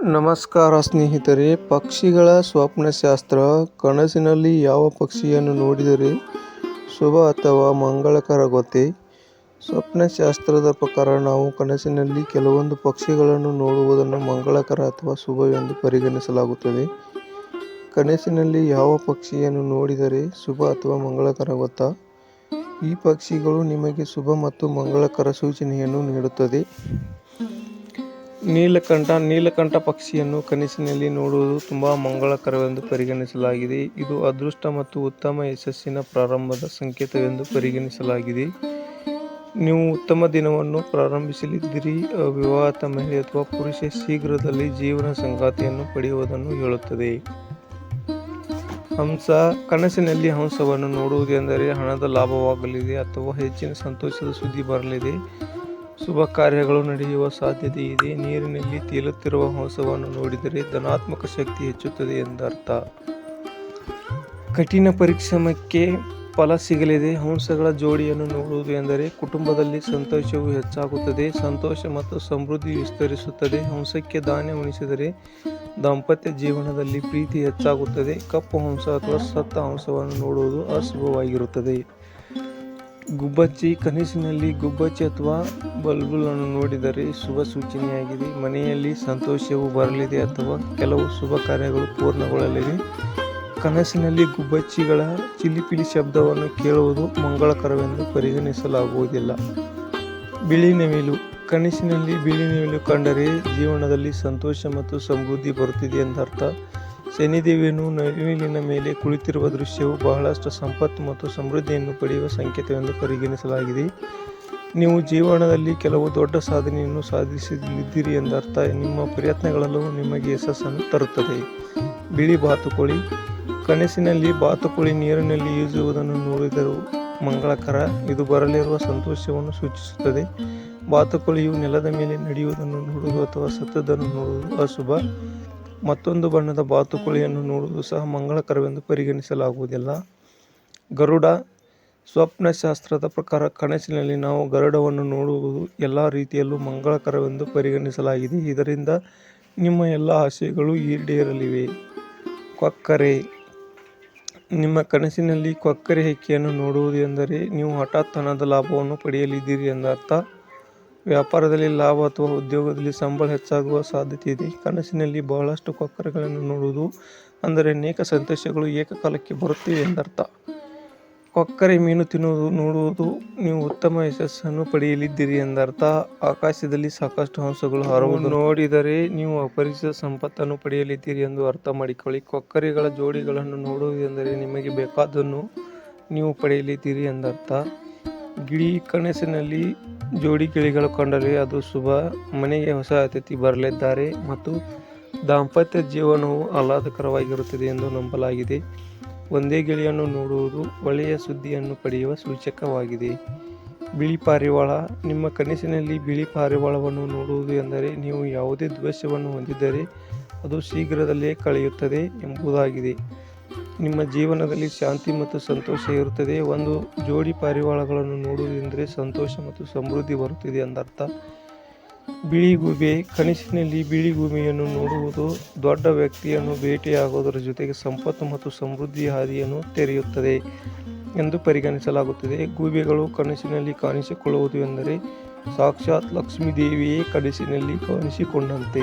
ನಮಸ್ಕಾರ ಸ್ನೇಹಿತರೆ, ಪಕ್ಷಿಗಳ ಸ್ವಪ್ನಶಾಸ್ತ್ರ. ಕನಸಿನಲ್ಲಿ ಯಾವ ಪಕ್ಷಿಯನ್ನು ನೋಡಿದರೆ ಶುಭ ಅಥವಾ ಮಂಗಳಕರ ಗೊತ್ತೇ? ಸ್ವಪ್ನಶಾಸ್ತ್ರದ ಪ್ರಕಾರ ನಾವು ಕನಸಿನಲ್ಲಿ ಕೆಲವೊಂದು ಪಕ್ಷಿಗಳನ್ನು ನೋಡುವುದನ್ನು ಮಂಗಳಕರ ಅಥವಾ ಶುಭವೆಂದು ಪರಿಗಣಿಸಲಾಗುತ್ತದೆ. ಕನಸಿನಲ್ಲಿ ಯಾವ ಪಕ್ಷಿಯನ್ನು ನೋಡಿದರೆ ಶುಭ ಅಥವಾ ಮಂಗಳಕರ ಗೊತ್ತಾ? ಈ ಪಕ್ಷಿಗಳು ನಿಮಗೆ ಶುಭ ಮತ್ತು ಮಂಗಳಕರ ಸೂಚನೆಯನ್ನು ನೀಡುತ್ತದೆ. ನೀಲಕಂಠ ನೀಲಕಂಠ ಪಕ್ಷಿಯನ್ನು ಕನಸಿನಲ್ಲಿ ನೋಡುವುದು ತುಂಬ ಮಂಗಳಕರವೆಂದು ಪರಿಗಣಿಸಲಾಗಿದೆ. ಇದು ಅದೃಷ್ಟ ಮತ್ತು ಉತ್ತಮ ಯಶಸ್ಸಿನ ಪ್ರಾರಂಭದ ಸಂಕೇತವೆಂದು ಪರಿಗಣಿಸಲಾಗಿದೆ. ನೀವು ಉತ್ತಮ ದಿನವನ್ನು ಪ್ರಾರಂಭಿಸಲಿದ್ದೀರಿ. ವಿವಾಹಿತ ಮಹಿಳೆ ಅಥವಾ ಪುರುಷ ಶೀಘ್ರದಲ್ಲಿ ಜೀವನ ಸಂಗಾತಿಯನ್ನು ಪಡೆಯುವುದನ್ನು ಹೇಳುತ್ತದೆ. ಹಂಸ, ಕನಸಿನಲ್ಲಿ ಹಂಸವನ್ನು ನೋಡುವುದೆಂದರೆ ಹಣದ ಲಾಭವಾಗಲಿದೆ ಅಥವಾ ಹೆಚ್ಚಿನ ಸಂತೋಷದ ಸುದ್ದಿ ಬರಲಿದೆ. ಶುಭ ಕಾರ್ಯಗಳು ನಡೆಯುವ ಸಾಧ್ಯತೆ ಇದೆ. ನೀರಿನಲ್ಲಿ ತೇಲುತ್ತಿರುವ ಹಂಸವನ್ನು ನೋಡಿದರೆ ಧನಾತ್ಮಕ ಶಕ್ತಿ ಹೆಚ್ಚುತ್ತದೆ ಎಂದರ್ಥ. ಕಠಿಣ ಪರಿಶ್ರಮಕ್ಕೆ ಫಲ ಸಿಗಲಿದೆ. ಹಂಸಗಳ ಜೋಡಿಯನ್ನು ನೋಡುವುದು ಎಂದರೆ ಕುಟುಂಬದಲ್ಲಿ ಸಂತೋಷವು ಹೆಚ್ಚಾಗುತ್ತದೆ. ಸಂತೋಷ ಮತ್ತು ಸಮೃದ್ಧಿ ವಿಸ್ತರಿಸುತ್ತದೆ. ಹಂಸಕ್ಕೆ ಧಾನ್ಯ ಉಣಿಸಿದರೆ ದಾಂಪತ್ಯ ಜೀವನದಲ್ಲಿ ಪ್ರೀತಿ ಹೆಚ್ಚಾಗುತ್ತದೆ. ಕಪ್ಪು ಹಂಸ ಅಥವಾ ಸತ್ತ ಹಂಸವನ್ನು ನೋಡುವುದು ಅಶುಭವಾಗಿರುತ್ತದೆ. ಗುಬ್ಬಚ್ಚಿ, ಕನಸಿನಲ್ಲಿ ಗುಬ್ಬಚ್ಚಿ ಅಥವಾ ಬಲ್ಬುಲನ್ನು ನೋಡಿದರೆ ಶುಭ ಸೂಚನೆಯಾಗಿದೆ. ಮನೆಯಲ್ಲಿ ಸಂತೋಷವು ಬರಲಿದೆ ಅಥವಾ ಕೆಲವು ಶುಭ ಕಾರ್ಯಗಳು ಪೂರ್ಣಗೊಳ್ಳಲಿವೆ. ಕನಸಿನಲ್ಲಿ ಗುಬ್ಬಚ್ಚಿಗಳ ಚಿಲಿಪಿಲಿ ಶಬ್ದವನ್ನು ಕೇಳುವುದು ಮಂಗಳಕರವೆಂದು ಪರಿಗಣಿಸಲಾಗುವುದಿಲ್ಲ. ಬಿಳಿ ನವಿಲು. ಕನಸಿನಲ್ಲಿ ಬಿಳಿ ನವಿಲು ಕಂಡರೆ ಜೀವನದಲ್ಲಿ ಸಂತೋಷ ಮತ್ತು ಸಮೃದ್ಧಿ ಬರುತ್ತಿದೆ ಎಂದರ್ಥ. ಶನಿದೇವಿಯನ್ನು ನವಿಲಿನ ಮೇಲೆ ಕುಳಿತಿರುವ ದೃಶ್ಯವು ಬಹಳಷ್ಟು ಸಂಪತ್ತು ಮತ್ತು ಸಮೃದ್ಧಿಯನ್ನು ಪಡೆಯುವ ಸಂಕೇತವೆಂದು ಪರಿಗಣಿಸಲಾಗಿದೆ. ನೀವು ಜೀವನದಲ್ಲಿ ಕೆಲವು ದೊಡ್ಡ ಸಾಧನೆಯನ್ನು ಸಾಧಿಸಿದ್ದೀರಿ ಎಂದರ್ಥ. ನಿಮ್ಮ ಪ್ರಯತ್ನಗಳೆಲ್ಲವೂ ನಿಮಗೆ ಯಶಸ್ಸನ್ನು ತರುತ್ತದೆ. ಬಿಳಿ ಬಾತುಕೋಳಿ. ಕನಸಿನಲ್ಲಿ ಬಾತುಕೋಳಿ ನೀರಿನಲ್ಲಿ ಈಜುವುದನ್ನು ನೋಡಿದರು ಮಂಗಳಕರ. ಇದು ಬರಲಿರುವ ಸಂತೋಷವನ್ನು ಸೂಚಿಸುತ್ತದೆ. ಬಾತುಕೋಳಿಯು ನೆಲದ ಮೇಲೆ ನಡೆಯುವುದನ್ನು ನೋಡುವುದು ಅಥವಾ ಸತ್ತದನ್ನು ನೋಡುವುದು ಅಶುಭ. ಮತ್ತೊಂದು ಬಣ್ಣದ ಬಾತುಕೋಳಿಯನ್ನು ನೋಡುವುದು ಸಹ ಮಂಗಳಕರವೆಂದು ಪರಿಗಣಿಸಲಾಗುವುದಿಲ್ಲ. ಗರುಡ ಸ್ವಪ್ನಶಾಸ್ತ್ರದ ಪ್ರಕಾರ ಕನಸಿನಲ್ಲಿ ನಾವು ಗರುಡವನ್ನು ನೋಡುವುದು ಎಲ್ಲ ರೀತಿಯಲ್ಲೂ ಮಂಗಳಕರವೆಂದು ಪರಿಗಣಿಸಲಾಗಿದೆ. ಇದರಿಂದ ನಿಮ್ಮ ಎಲ್ಲ ಆಶಯಗಳು ಈಡೇರಲಿವೆ. ಕೊಕ್ಕರೆ. ನಿಮ್ಮ ಕನಸಿನಲ್ಲಿ ಕೊಕ್ಕರೆ ಹಕ್ಕಿಯನ್ನು ನೋಡುವುದು ಎಂದರೆ ನೀವು ಹಠಾತ್ ಹಣದ ಲಾಭವನ್ನು ಪಡೆಯಲಿದ್ದೀರಿ ಎಂದರ್ಥ. ವ್ಯಾಪಾರದಲ್ಲಿ ಲಾಭ ಅಥವಾ ಉದ್ಯೋಗದಲ್ಲಿ ಸಂಬಳ ಹೆಚ್ಚಾಗುವ ಸಾಧ್ಯತೆ ಇದೆ. ಕನಸಿನಲ್ಲಿ ಬಹಳಷ್ಟು ಕೊಕ್ಕರೆಗಳನ್ನು ನೋಡುವುದು ಅಂದರೆ ಅನೇಕ ಸಂತೋಷಗಳು ಏಕಕಾಲಕ್ಕೆ ಬರುತ್ತಿವೆ ಎಂದರ್ಥ. ಕೊಕ್ಕರೆ ಮೀನು ತಿನ್ನುವುದು, ನೋಡುವುದು, ನೀವು ಉತ್ತಮ ಯಶಸ್ಸನ್ನು ಪಡೆಯಲಿದ್ದೀರಿ ಎಂದರ್ಥ. ಆಕಾಶದಲ್ಲಿ ಸಾಕಷ್ಟು ಹಂಸಗಳು ಹಾರುವುದನ್ನು ನೋಡಿದರೆ ನೀವು ಅಪರಿಚಿತ ಸಂಪತ್ತನ್ನು ಪಡೆಯಲಿದ್ದೀರಿ ಎಂದು ಅರ್ಥ ಮಾಡಿಕೊಳ್ಳಿ. ಕೊಕ್ಕರೆಗಳ ಜೋಡಿಗಳನ್ನು ನೋಡುವುದು ಎಂದರೆ ನಿಮಗೆ ಬೇಕಾದ್ದನ್ನು ನೀವು ಪಡೆಯಲಿದ್ದೀರಿ ಎಂದರ್ಥ. ಗಿಳಿ ಕನಸಿನಲ್ಲಿ ಜೋಡಿ ಗಿಳಿಗಳು ಕಂಡರೆ ಅದು ಶುಭ. ಮನೆಗೆ ಹೊಸ ಅತಿಥಿ ಬರಲಿದ್ದಾರೆ ಮತ್ತು ದಾಂಪತ್ಯ ಜೀವನವು ಆಹ್ಲಾದಕರವಾಗಿರುತ್ತದೆ ಎಂದು ನಂಬಲಾಗಿದೆ. ಒಂದೇ ಗಿಳಿಯನ್ನು ನೋಡುವುದು ಒಳ್ಳೆಯ ಸುದ್ದಿಯನ್ನು ಪಡೆಯುವ ಸೂಚಕವಾಗಿದೆ. ಬಿಳಿ ಪಾರಿವಾಳ. ನಿಮ್ಮ ಕನಸಿನಲ್ಲಿ ಬಿಳಿ ಪಾರಿವಾಳವನ್ನು ನೋಡುವುದು ಎಂದರೆ ನೀವು ಯಾವುದೇ ದ್ವೇಷವನ್ನು ಹೊಂದಿದ್ದರೆ ಅದು ಶೀಘ್ರದಲ್ಲೇ ಕಳೆಯುತ್ತದೆ ಎಂಬುದಾಗಿದೆ. ನಿಮ್ಮ ಜೀವನದಲ್ಲಿ ಶಾಂತಿ ಮತ್ತು ಸಂತೋಷ ಇರುತ್ತದೆ. ಒಂದು ಜೋಡಿ ಪಾರಿವಾಳಗಳನ್ನು ನೋಡುವುದೆಂದರೆ ಸಂತೋಷ ಮತ್ತು ಸಮೃದ್ಧಿ ಬರುತ್ತಿದೆ ಎಂದರ್ಥ. ಬಿಳಿ ಗೂಬೆ, ಕನಸಿನಲ್ಲಿ ಬಿಳಿ ಗೂಮಿಯನ್ನು ನೋಡುವುದು ದೊಡ್ಡ ವ್ಯಕ್ತಿಯನ್ನು ಭೇಟಿಯಾಗುವುದರ ಜೊತೆಗೆ ಸಂಪತ್ತು ಮತ್ತು ಸಮೃದ್ಧಿ ಹಾದಿಯನ್ನು ತೆರೆಯುತ್ತದೆ ಎಂದು ಪರಿಗಣಿಸಲಾಗುತ್ತದೆ. ಗೂಬೆಗಳು ಕನಸಿನಲ್ಲಿ ಕಾಣಿಸಿಕೊಳ್ಳುವುದು ಎಂದರೆ ಸಾಕ್ಷಾತ್ ಲಕ್ಷ್ಮೀದೇವಿಯೇ ಕನಸಿನಲ್ಲಿ ಕಾಣಿಸಿಕೊಂಡಂತೆ.